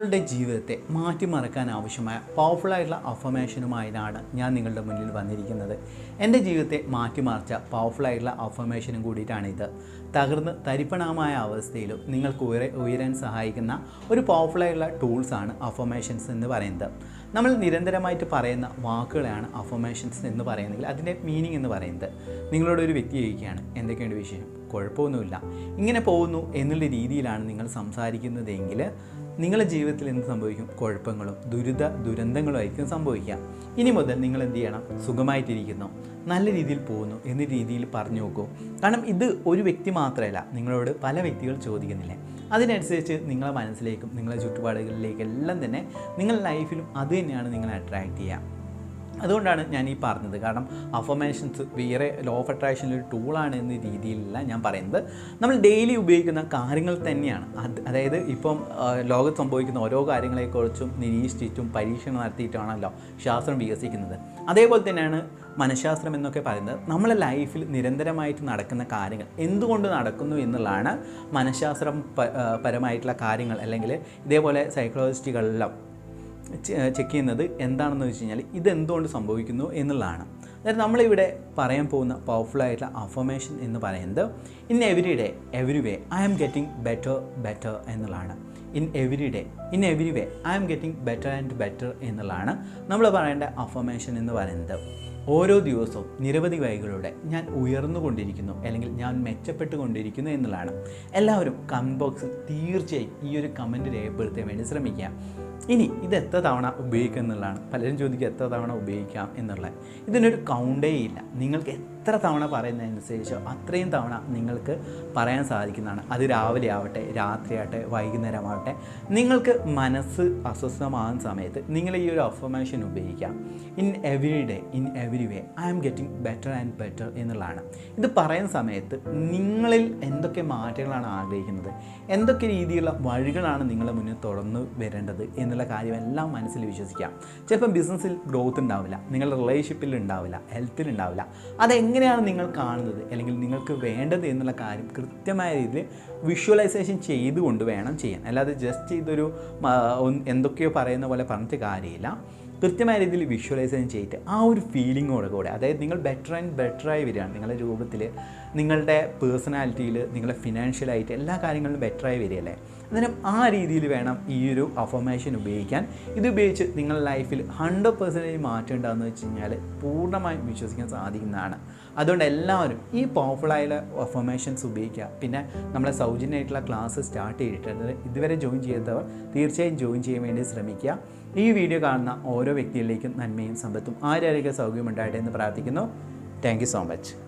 നിങ്ങളുടെ ജീവിതത്തെ മാറ്റിമറിക്കാൻ ആവശ്യമായ പവർഫുൾ അഫർമേഷനുമായിട്ടാണ് ഞാൻ നിങ്ങളുടെ മുന്നിൽ വന്നിരിക്കുന്നത്. എന്റെ ജീവിതത്തെ മാറ്റിമറിച്ച പവർഫുൾ അഫർമേഷനും കൂടിയിട്ടാണ് ഇത് തകർന്ന് തരിപ്പണമായ അവസ്ഥയിലും നിങ്ങൾക്ക് ഉയര ഉയരാൻ സഹായിക്കുന്ന ഒരു പവർഫുൾ ടൂൾസാണ് അഫർമേഷൻസ് എന്ന് പറയുന്നത്. നമ്മൾ നിരന്തരമായിട്ട് പറയുന്ന വാക്കുകളാണ് അഫർമേഷൻസ് എന്ന് പറയുന്നതിൽ അതിന്റെ മീനിങ് എന്ന് പറയുന്നത്. നിങ്ങളോട് ഒരു വ്യക്തി ചോദിക്കുകയാണ് എന്തൊക്കെയുണ്ട് വിഷയം കുഴപ്പമൊന്നുമില്ല. ഇങ്ങനെ പോകുന്നു എന്നുള്ള രീതിയിലാണ് നിങ്ങൾ സംസാരിക്കുന്നതെങ്കിൽ നിങ്ങളുടെ ജീവിതത്തിൽ എന്ത് സംഭവിക്കും? കുഴപ്പങ്ങളും ദുരിത ദുരന്തങ്ങളും ആയിരിക്കും സംഭവിക്കുക. ഇനി മുതൽ നിങ്ങൾ എന്ത് ചെയ്യണം? സുഖമായിട്ടിരിക്കുന്നു. നല്ല രീതിയിൽ പോകുന്നു എന്ന രീതിയിൽ പറഞ്ഞു നോക്കൂ. കാരണം ഇത് ഒരു വ്യക്തി മാത്രമല്ല നിങ്ങളോട് പല വ്യക്തികൾ ചോദിക്കുന്നില്ലേ. അതിനനുസരിച്ച് നിങ്ങളെ മനസ്സിലേക്കും നിങ്ങളെ ചുറ്റുപാടുകളിലേക്കെല്ലാം തന്നെ നിങ്ങളുടെ ലൈഫിലും അത് തന്നെയാണ് നിങ്ങളെ അട്രാക്റ്റ് ചെയ്യുക. അതുകൊണ്ടാണ് ഞാൻ ഈ പറഞ്ഞത്. കാരണം അഫർമേഷൻസ് വേറെ ലോ ഓഫ് അട്രാക്ഷനിൽ ഒരു ടൂളാണ് എന്ന രീതിയിലല്ല ഞാൻ പറയുന്നത്. നമ്മൾ ഡെയിലി ഉപയോഗിക്കുന്ന കാര്യങ്ങൾ തന്നെയാണ്. അത് അതായത് ഇപ്പം ലോകത്ത് സംഭവിക്കുന്ന ഓരോ കാര്യങ്ങളെക്കുറിച്ചും നിരീക്ഷിച്ചിട്ടും പരീക്ഷണം നടത്തിയിട്ടാണല്ലോ ശാസ്ത്രം വികസിക്കുന്നത്. അതേപോലെ തന്നെയാണ് മനഃശാസ്ത്രം എന്നൊക്കെ പറയുന്നത്. നമ്മളെ ലൈഫിൽ നിരന്തരമായിട്ട് നടക്കുന്ന കാര്യങ്ങൾ എന്തുകൊണ്ട് നടക്കുന്നു എന്നുള്ളതാണ് മനഃശാസ്ത്രം പരമായിട്ടുള്ള കാര്യങ്ങൾ. അല്ലെങ്കിൽ ഇതേപോലെ സൈക്കോളജിസ്റ്റുകളെല്ലാം ചെക്ക് ചെയ്യുന്നത് എന്താണെന്ന് വെച്ച് കഴിഞ്ഞാൽ ഇതെന്തുകൊണ്ട് സംഭവിക്കുന്നു എന്നുള്ളതാണ്. അതായത് നമ്മളിവിടെ പറയാൻ പോകുന്ന പവർഫുൾ അഫർമേഷൻ എന്ന് പറയുന്നത് in every day every way I am getting better better എന്നുള്ളതാണ്. In every day in every way I am getting better and better എന്നുള്ളതാണ് നമ്മൾ പറയേണ്ട അഫർമേഷൻ എന്ന് പറയുന്നത്. ഓരോ ദിവസവും നിരവധി വഴികളിലൂടെ ഞാൻ ഉയർന്നുകൊണ്ടിരിക്കുന്നു അല്ലെങ്കിൽ ഞാൻ മെച്ചപ്പെട്ടുകൊണ്ടിരിക്കുന്നു എന്നുള്ളതാണ്. എല്ലാവരും കമന്റ് ബോക്സിൽ തീർച്ചയായും ഈ ഒരു കമന്റ് രേഖപ്പെടുത്താൻ വേണ്ടി ശ്രമിക്കുക. ഇനി ഇത് എത്ര തവണ ഉപയോഗിക്കുക എന്നുള്ളതാണ്. പലരും ചോദിക്കുക എത്ര തവണ ഉപയോഗിക്കാം എന്നുള്ളത്. ഇതിനൊരു കൗണ്ടേ ഇല്ല. നിങ്ങൾക്ക് എത്ര തവണ പറയുന്നതനുസരിച്ച് അത്രയും തവണ നിങ്ങൾക്ക് പറയാൻ സാധിക്കുന്നതാണ്. അത് രാവിലെ ആവട്ടെ രാത്രിയാവട്ടെ വൈകുന്നേരമാവട്ടെ നിങ്ങൾക്ക് മനസ്സ് അസ്വസ്ഥമാകുന്ന സമയത്ത് നിങ്ങൾ ഈ ഒരു അഫർമേഷൻ ഉപയോഗിക്കാം. In every day in every way I am getting better and better എന്നുള്ളതാണ്. ഇത് പറയുന്ന സമയത്ത് നിങ്ങളിൽ എന്തൊക്കെ മാറ്റങ്ങളാണ് ആഗ്രഹിക്കുന്നത്? എന്തൊക്കെ രീതിയിലുള്ള വഴികളാണ് നിങ്ങളെ മുന്നിൽ തുറന്നു വരേണ്ടത് എന്നുള്ള കാര്യമെല്ലാം മനസ്സിൽ വിശ്വസിക്കാം. ചിലപ്പം ബിസിനസ്സിൽ ഗ്രോത്ത് ഉണ്ടാവില്ല നിങ്ങളുടെ റിലേഷൻഷിപ്പിൽ ഉണ്ടാവില്ല ഹെൽത്തിൽ ഉണ്ടാവില്ല. അതെങ്ങനെയാണ് നിങ്ങൾ കാണുന്നത്? അല്ലെങ്കിൽ നിങ്ങൾക്ക് വേണ്ടത് എന്നുള്ള കാര്യം കൃത്യമായ രീതിയിൽ വിഷ്വലൈസേഷൻ ചെയ്തുകൊണ്ട് വേണം ചെയ്യാൻ. അല്ലാതെ ജസ്റ്റ് ഇതൊരു എന്തൊക്കെയോ പറയുന്ന പോലെ പറഞ്ഞിട്ട് കാര്യമില്ല. കൃത്യമായ രീതിയിൽ വിഷ്വലൈസേഷൻ ചെയ്തിട്ട് ആ ഒരു ഫീലിങ്ങോടെ കൂടെ അതായത് നിങ്ങൾ ബെറ്റർ ആൻഡ് ബെറ്റർ ആയി വരികയാണ്. നിങ്ങളുടെ രൂപത്തിൽ നിങ്ങളുടെ പേഴ്സണാലിറ്റിയിൽ നിങ്ങളുടെ ഫിനാൻഷ്യലായിട്ട് എല്ലാ കാര്യങ്ങളിലും ബെറ്റർ ആയി വരികയല്ലേ? അന്നേരം ആ രീതിയിൽ വേണം ഈ ഒരു അഫർമേഷൻ ഉപയോഗിക്കാൻ. ഇത് ഉപയോഗിച്ച് നിങ്ങളുടെ ലൈഫിൽ ഹൺഡ്രഡ് പെർസെന്റേജ് മാറ്റം ഉണ്ടാകുന്ന വെച്ച് കഴിഞ്ഞാൽ പൂർണമായും വിശ്വസിക്കാൻ സാധിക്കുന്നതാണ്. അതുകൊണ്ട് എല്ലാവരും ഈ പവർഫുള്ളായ അഫർമേഷൻസ് ഉപയോഗിക്കുക. പിന്നെ നമ്മളെ സൗജന്യമായിട്ടുള്ള ക്ലാസ് സ്റ്റാർട്ട് ചെയ്തിട്ടുണ്ട് ഇതുവരെ ജോയിൻ ചെയ്തവർ തീർച്ചയായും ജോയിൻ ചെയ്യാൻ വേണ്ടി ശ്രമിക്കുക. ഈ വീഡിയോ കാണുന്ന ഓരോ വ്യക്തികളിലേക്കും നന്മയും സമ്പത്തും ആരോഗ്യ സൗകര്യം ഉണ്ടാകട്ടെ എന്ന് പ്രാർത്ഥിക്കുന്നു. Thank so much